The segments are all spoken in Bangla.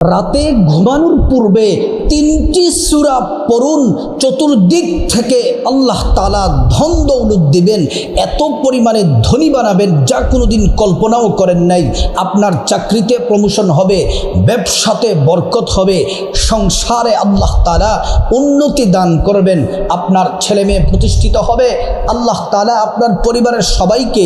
রাতে ঘুমানোর পূর্বে তিনটি সুরা পড়ুন, চতুর্দিক থেকে আল্লাহ তালা ধন দৌলত দিবেন এত পরিমাণে ধনী বানাবেন যা কোনোদিন কল্পনাও করেন নাই। আপনার চাকরিতে প্রমোশন হবে, ব্যবসাতে বরকত হবে, সংসারে আল্লাহ তালা উন্নতি দান করবেন, আপনার ছেলে মেয়ে প্রতিষ্ঠিত হবে, আল্লাহ তালা আপনার পরিবারের সবাইকে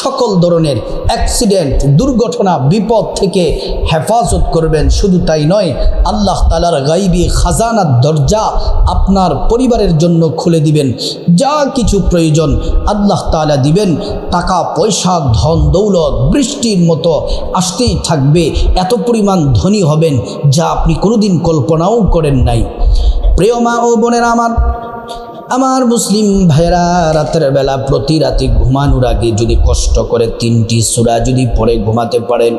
সকল ধরনের অ্যাক্সিডেন্ট দুর্ঘটনা, বিপদ থেকে হেফাজত করবেন। শুধু তাই নয়, আল্লাহ তালার গাইবি খাজানার দরজা আপনার পরিবারের জন্য খুলে দিবেন। যা কিছু প্রয়োজন আল্লাহ তালা দিবেন। টাকা, পয়সা, ধন, দৌলত, বৃষ্টির মতো আসতেই থাকবে। এত পরিমাণ ধনী হবেন যা আপনি কোনোদিন কল্পনাও করেন নাই। প্রিয় মা ও বোনেরা আমার আমার মুসলিম ভাইয়েরা, রাতের বেলা প্রতি রাতে ঘুমানোর আগে যদি কষ্ট করে তিনটি সুরা যদি পরে ঘুমাতে পারেন,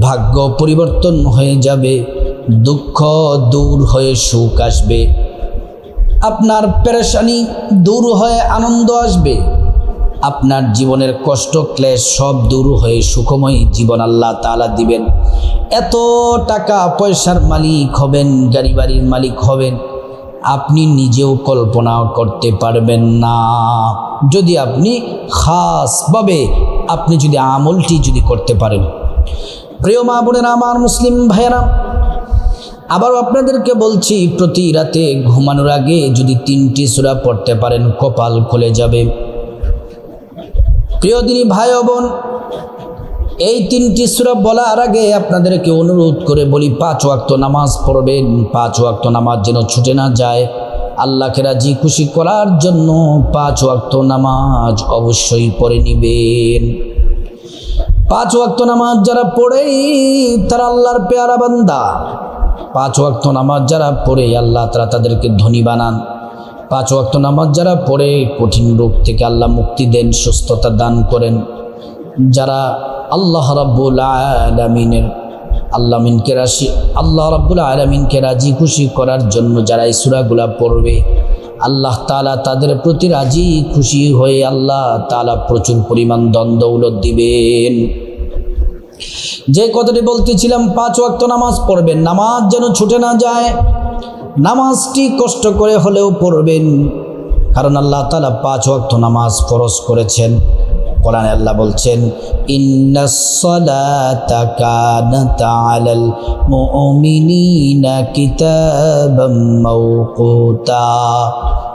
ভাগ্য পরিবর্তন হয়ে যাবে। দুঃখ দূর হয়ে সুখ আসবে। আপনার পেরেশানি দূর হয়ে আনন্দ আসবে। আপনার জীবনের কষ্ট, ক্লেশ সব দূর হয়ে সুখময় জীবন আল্লাহ তালা দিবেন। এত টাকা পয়সার মালিক হবেন, গাড়ি বাড়ির মালিক হবেন। আপনি নিজেও কল্পনা করতে পারবেন না। যদি আপনি খাসভাবে আপনি যদি আমলটি যদি করতে পারেন। প্রিয় মা বোনেরা, আমার মুসলিম ভাইয়েরা আবার আপনাদেরকে বলছি, প্রতি রাতে ঘুমানোর আগে যদি তিনটি সুরা পড়তে পারেন, কপাল খুলে যাবে। প্রিয় দিনী ভাই বোন, এই তিনটি সুরা বলার আগে আপনাদেরকে অনুরোধ করে বলি, পাঁচ ওয়াক্ত নামাজ পড়বেন, পাঁচ ওয়াক্ত নামাজ যেন ছুটে না যায়। আল্লাহকে রাজি খুশি করার জন্য পাঁচ ওয়াক্ত নামাজ অবশ্যই পড়ে নিবেন। পাঁচ ওয়াক্ত নামাজ যারা পড়েই তারা আল্লাহর পেয়ারা বান্দা। পাঁচ ওয়াক্ত নামাজ যারা পড়ে, আল্লাহ তারা তাদেরকে ধনী বানান। পাঁচ ওয়াক্ত নামাজ যারা পড়ে, কঠিন রোগ থেকে আল্লাহ মুক্তি দেন, সুস্থতা দান করেন। যারা আল্লাহ রাব্বুল আলমিনের, আল্লামিনকে রাশি আল্লাহ রাব্বুল আলমিনকে রাজি খুশি করার জন্য যারা এই সুরাগুলা পড়বে, আল্লাহ তালা তাদের প্রতি রাজি খুশি হয়ে আল্লাহ তালা প্রচুর পরিমাণ দ্বন্দ্বৌলত দিবেন। যে কথাটি বলতেছিলাম, পাঁচ ওয়াক্ত নামাজ পড়বেন। নামাজ যেন ছুটে না যায়, নামাজটি কষ্ট করে হলেও পড়বেন। কারণ আল্লাহ তালা পাঁচ ওয়াক্ত নামাজ ফরজ করেছেন। কোরআনে আল্লাহ বলছেন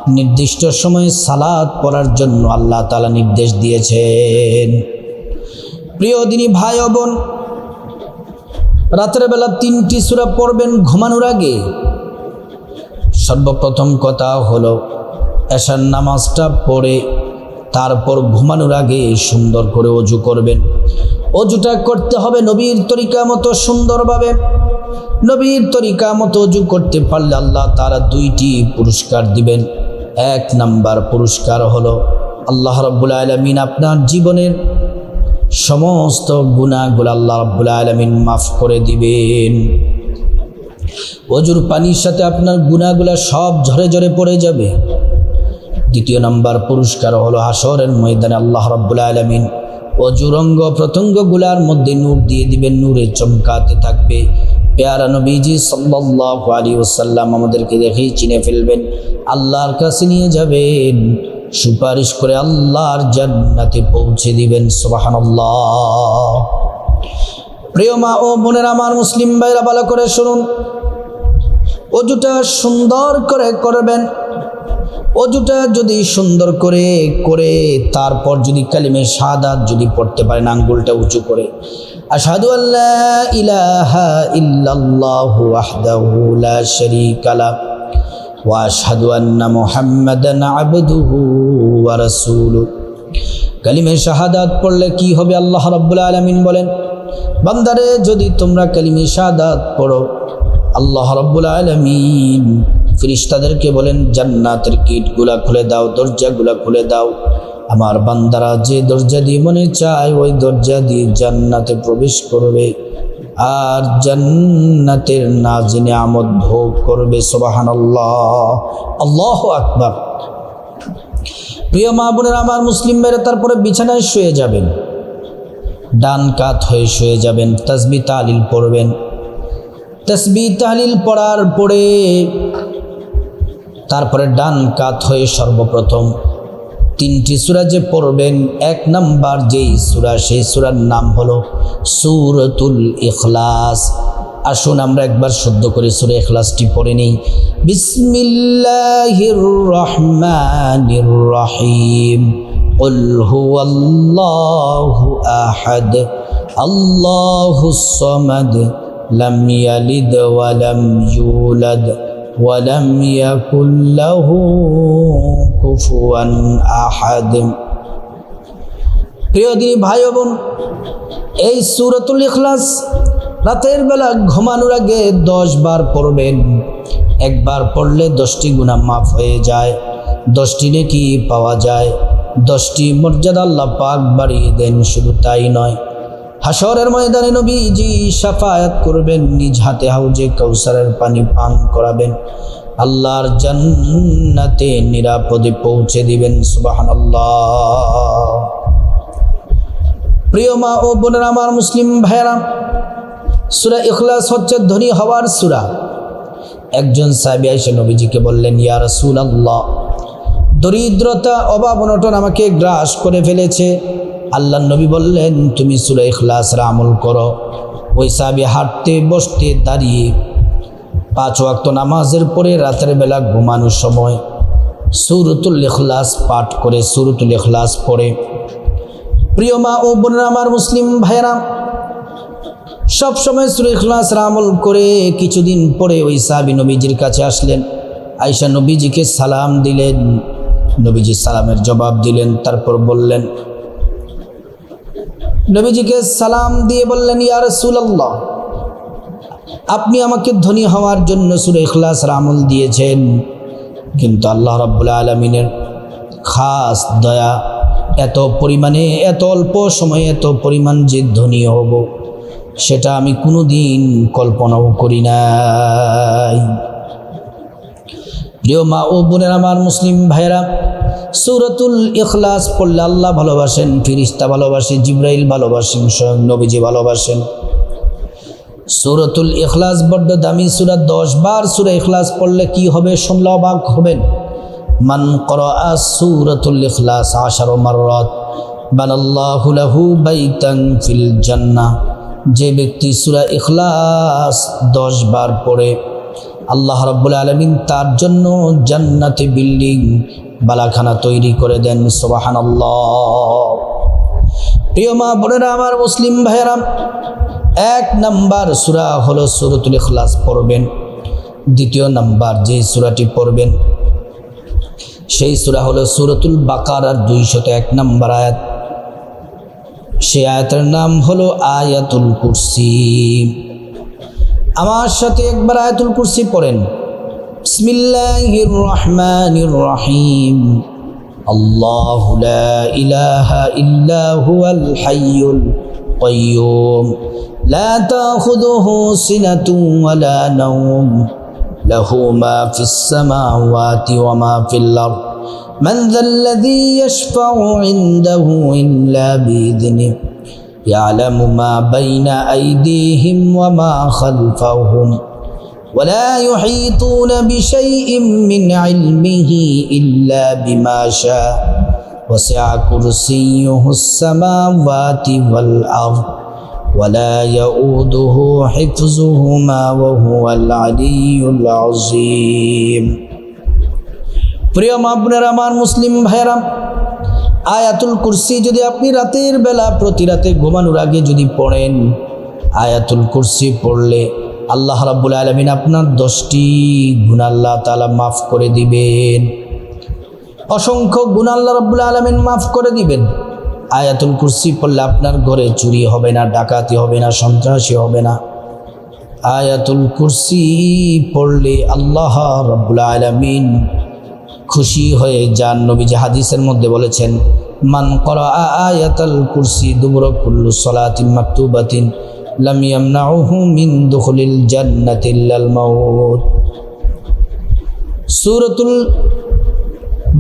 নির্দিষ্ট সময়ে সালাদ পড়ার জন্য আল্লাহ তালা নির্দেশ দিয়েছেন। প্রিয় দিনী ভাই বোন, রাতের বেলা তিনটি সূরা পড়বেন ঘুমানোর আগে। সর্বপ্রথম কথা হলো, এশার নামাজটা পড়ে তারপর ঘুমানোর আগে সুন্দর করে অজু করবেন। অজুটা করতে হবে নবীর তরিকা মতো সুন্দরভাবে। নবীর তরিকা মতো অজু করতে পারলে আল্লাহ তারা দুইটি পুরস্কার দিবেন। এক নাম্বার পুরস্কার হলো, আল্লাহ রব্বুল আলমিন আপনার জীবনের সমস্ত গুণাগুলো আল্লাহ রব্বুল আলমিন মাফ করে দিবেন। অজুর পানির সাথে আপনার গুণাগুলা সব ঝরে ঝরে পড়ে যাবে। দ্বিতীয় নম্বর পুরস্কার হলো হাসরের ময়দানে আল্লাহ রব্বুল আলমিন অজুরঙ্গ প্রত্যঙ্গগুলার মধ্যে নূর দিয়ে দিবেন, নূরে চমকাতে থাকবে। পেয়ারা নবীজি সাল্লাহ আলী ওসাল্লাম আমাদেরকে দেখেই চিনে ফেলবেন, আল্লাহর কাছে নিয়ে যাবেন। সুপারিশ করে আল্লাহর জান্নাতে পৌঁছে দিবেন, সুবহানাল্লাহ। প্রিয় মা ও বোনের, আমার মুসলিম ভাইরা, ভালো করে শুনুন। অজুটা সুন্দর করে করবেন। অজুটা যদি সুন্দর করে করে তারপর যদি কালিমে সাদাত যদি পড়তে পারেন, আঙ্গুলটা উঁচু করে। আশহাদু আল্লাহ ইলাহা ইল্লাল্লাহু ওয়াহদাহু লা শারীকা ওয়া আশহাদু আন্না মুহাম্মাদান আবদুহু ওয়া রাসূলুহু কালিমে শাহাদাত পড়লে কি হবে আল্লাহ রাব্বুল আলামিন বলেন, বান্দারে, যদি তোমরা কালিমে শাহাদাত পড়ো, আল্লাহ রাব্বুল আলামিন ফিরিস্তাদেরকে বলেন, জান্নাতের গেটগুলা খুলে দাও, দরজাগুলা খুলে দাও। আমার বান্দারা যে দরজা দিয়ে মনে চায়, ওই দরজা দিয়ে জান্নাতে প্রবেশ করবে। আর জান্নাতের নাজিনে আমদ ভোগ করবে সোবাহান আল্লাহ আল্লাহ আকবার। প্রিয় মা বোনের, আমার মুসলিম মেরে তারপরে বিছানায় শুয়ে যাবেন। ডান কাত হয়ে শুয়ে যাবেন তাজবি তালিল পড়বেন। তসবি তাহলিল পড়ার পরে তারপরে ডান কাত হয়ে সর্বপ্রথম তিনটি সুরা যে পড়বেন এক নাম্বার যেই সুরা সেই সুরার নাম হলো সুরতুল ইখলাস আসুন আমরা একবার শুদ্ধ করে সুরে ইখলাসটি পড়ে নিই বিসমিল্লাহির রহমানির রহিম قل هو الله أحد الله الصمد لم يلد ولم يولد ولم يكن له كفوا أحد প্রিয় দিনী ভাই ও বোন এই সুরতুল ইখলাস রাতের বেলা ঘুমানোর আগে দশ বার পড়বেন একবার পড়লে দশটি গুণা মাফ হয়ে যায় দশটি নেকি পাওয়া যায় দশটি মর্যাদা আল্লাহ পাক বাড়িয়ে দেন শুধু তাই নয় হাসরের ময়দানে নবীজি সাফায়াত করবেন, নিজ হাতে হাউজে কৌসারের পানি পান করাবেন। আল্লাহর জান্নাতে নিরাপদে পৌঁছে দিবেন, সুবহানাল্লাহ। প্রিয় মা ও বোনেরা আমার মুসলিম ভাইয়েরা, সুরা ইখলাস হচ্ছে ধনী হওয়ার সুরা। একজন সাহেব এসে নবীজিকে বললেন, ইয়া আল্লাহ দরিদ্রতা অভাব অনটন আমাকে গ্রাস করে ফেলেছে। আল্লাহ নবী বললেন, তুমি সুরা ইখলাসের আমল করো। ওই সাহাবি হাঁটতে, বসতে, দাঁড়িয়ে পাঁচ ওয়াক্ত নামাজের পরে রাতের বেলা ঘুমানোর সময় সুরতুল ইখলাস পাঠ করে সুরতুল ইখলাস পড়ে। প্রিয় মা ও বোনেরা, আমার মুসলিম ভাইয়েরা সব সময় সুর ইখলাস আমল করে কিছুদিন পরে ওই সাহাবি নবীজির কাছে আসলেন। আয়সা নবীজিকে সালাম দিলেন নবীজি সালামের জবাব দিলেন, তারপর বললেন নবীজিকে সালাম দিয়ে বললেন, ইয়া রাসূলুল্লাহ, আপনি আমাকে ধনী হওয়ার জন্য সুরে ইখলাস আমল দিয়েছেন। কিন্তু আল্লাহ রাব্বুল আলমিনের খাস দয়া এত পরিমাণে, এত অল্প সময়ে এত পরিমাণ যে ধনী হব, সেটা আমি কোনো দিন কল্পনাও করি নাই। প্রিয় মা ও বোনের আমার মুসলিম ভাইয়েরা, সুরতুল ইখলাস পড়লে আল্লাহ ভালোবাসেন ফিরিস্তা ভালোবাসে জিব্রাইল ভালোবাসেন, স্বয়ং নবীজি ভালোবাসেন। সুরতুল ইখলাস বড্ড দামি সুরা, দশ বার সুরা ইখলাস পড়লে কি হবে শুনলে অবাক হবেন। মান করা সুরতুল ইখলাস আশার মাররাত, বানাল্লাহু লাহু বাইতান ফিল জান্নাহ। যে ব্যক্তি সুরা ইখলাস দশ বার পড়ে আল্লাহ রাব্বুল আলমিন তার জন্য জান্নাতে বিল্ডিং, বালাখানা তৈরি করে দেন সোবাহান প্রিয় মা বোনেরা, আমার মুসলিম ভাইয়েরা, এক নাম্বার সুরা হলো সুরতুল ইখলাস পড়বেন। দ্বিতীয় নাম্বার যে সুরাটি পড়বেন, সেই সুরা হলো সুরতুল বাকার আর দুইশত এক নাম্বার আয়াত। সে আয়াতের নাম হলো আয়াতুল কুরসি। আমার সাথে একবার আয়াতুল কুরসি পড়েন বিসমিল্লাহির রহমানির রহিম আল্লাহ লা ইলাহা ইল্লা হুয়াল হাইয়ুল কাইয়ুম لا تأخذه سنة ولا نوم له ما في السماوات وما في الأرض من ذا الذي يشفع عنده إلا بإذنه يعلم ما بين أيديهم وما خلفهم ولا يحيطون بشيء من علمه إلا بما شاء وسع كرسيه السماوات والأرض ولا يؤوده حفظهما وهو العلي العظيم প্রিয় মাবনের আমার মুসলিম ভাইরা আয়াতুল কুরসি যদি আপনি রাতের বেলা প্রতি রাতে ঘুমানোর আগে যদি পড়েন, আয়াতুল কুরসি পড়লে আল্লাহ রাব্বুল আলমিন আপনার দশটি গুণ আল্লাহ তালা মাফ করে দিবেন। অসংখ্য গুণ আল্লাহ রাব্বুল আলমিন মাফ করে দিবেন। আয়াতুল কুরসি পড়লে আপনার ঘরে চুরি হবে না, ডাকাতি হবে না, সন্ত্রাসী হবে না। আয়াতুল কুরসি পড়লে আল্লাহ রব্বুল আলমিন খুশি হয়ে যান। নবীজি হাদিসের মধ্যে বলেছেন, মান করা আয়াতাল কুরসি দুবর কুল্লু সলাতিন মাকতুবাতিন লাম ইয়ামনাউহু মিন দুখুলিল জান্নাতিল্লাল মাউত। সূরাতুল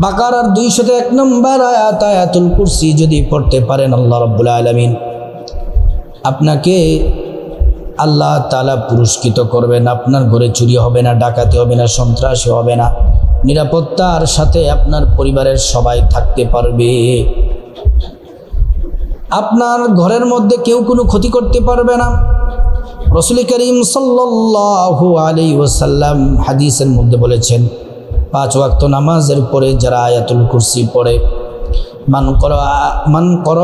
বাকারার দুইশত এক নম্বর আয়াত, আয়াতুল কুরসি যদি পড়তে পারেন আল্লাহ রব্বুল আলমিন, আপনাকে আল্লাহ তালা পুরস্কৃত করবেন। আপনার ঘরে চুরি হবে না, ডাকাতি হবে না, সন্ত্রাসী হবে না। নিরাপত্তার সাথে আপনার পরিবারের সবাই থাকতে পারবে। আপনার ঘরের মধ্যে কেউ কোনো ক্ষতি করতে পারবে না। রসুল করিম সাল্লাল্লাহু আলী ওসাল্লাম হাদিসের মধ্যে বলেছেন, পাঁচ ওয়াক্ত নামাজের পরে যারা আয়াতুল কুরসি পড়ে, মান কর মান কর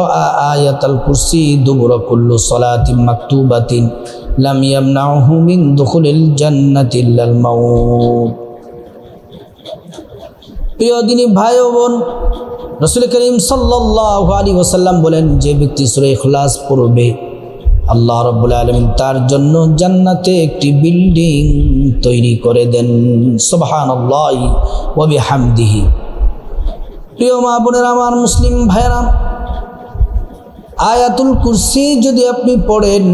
আয়াতুল কুরসি দুবুর কুল্লু সলাতিন মাকতুবাতিন লাম ইয়ামনাহু মিন জান্নাতিল্লাল জান্নাতি মাউত। প্রিয় দিনী ভাই ও বোন, রসুল করিম সাল্লাহ আলী ওসাল্লাম বলেন, যে ব্যক্তি সুরে খুলাস পড়বে, আল্লাহ রব্বুল আলমিন তার জন্য জান্নাতে একটি বিল্ডিং তৈরি করে দেন। ওবি হামদিহি প্রিয় মা বোনের, আমার মুসলিম ভাইরাম আয়াতুল কুরসি যদি আপনি পড়েন,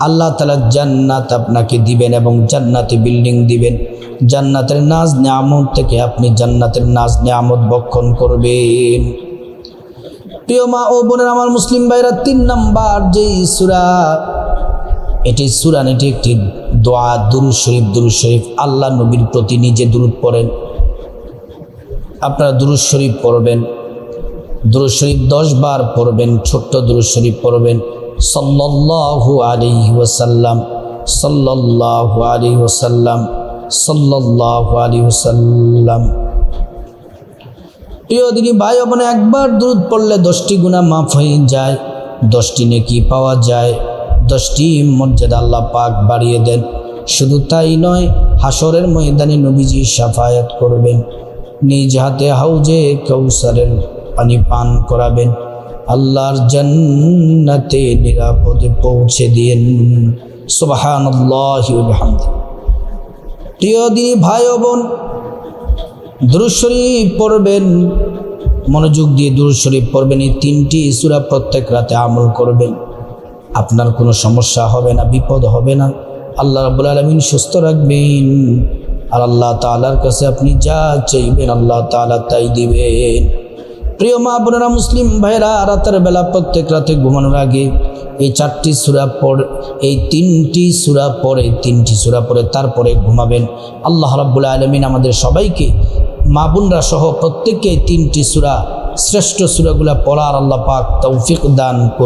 আল্লাহ তালা জান্নাত আপনাকে দিবেন এবং জান্নাতে বিল্ডিং দিবেন। জান্নাতের নাজ নিয়ামত থেকে আপনি জান্নাতের নাজ নিয়ামত বক্ষণ করবেন। প্রিয় মা ও বোনের, আমার মুসলিম ভাইরা, তিন নাম্বার যেই সুরা, এটি সুরান এটি একটি দোয়া দুরু শরীফ দুরু শরীফ। আল্লাহ নবীর প্রতি নিজে দুরুদ পড়েন। আপনারা দুরুদ শরীফ পড়বেন। দুরুদ শরীফ দশ বার পড়বেন, ছোট্ট দুরুদ শরীফ পড়বেন। সাল্লাল্লাহু আলাইহি ওয়াসাল্লাম, সাল্লাল্লাহু আলাইহি ওয়াসাল্লাম, সাল্লাল্লাহু আলাইহি ওয়াসাল্লাম। প্রিয় দিনী ভাই বোনে, একবার দুধ পড়লে দশটি গুণা মাফ হয়ে যায়, দশটি নেকি পাওয়া যায়, দশটি মর্যাদা আল্লাহ পাক বাড়িয়ে দেন। শুধু তাই নয় হাসরের ময়দানে নবীজি সাফায়াত করবেন। নিজ হাতে হাউজে কৌসারের পানি পান করাবেন। আল্লাহর জান্নাতে নিরাপদে পৌঁছে ওয়া বিহামদিহি প্রিয় দিনী ভাই বোন দুরুশরীফ পড়বেন, মনোযোগ দিয়ে দুরুশরীফ পড়বেন, এই তিনটি সুরা প্রত্যেক রাতে আমল করবেন। আপনার কোনো সমস্যা হবে না, বিপদ হবে না। আল্লাহ রাবুল আলমিন সুস্থ রাখবেন। আর আল্লাহ তালার কাছে আপনি যা চাইবেন, আল্লাহ তালা তাই দিবেন। প্রিয় মা বোনেরা মুসলিম ভাইয়েরা, রাতের বেলা প্রত্যেক রাতে ঘুমানোর আগে এই চারটি সুরা পর এই তিনটি সুরা পরে তিনটি সুরা পরে তারপরে ঘুমাবেন। আল্লাহ রাব্বুল আলমিন আমাদের সবাইকে, মা বোনরা সহ প্রত্যেককে তিনটি সুরা, শ্রেষ্ঠ সুরাগুলা পড়ার আল্লাহ পাক তৌফিক দান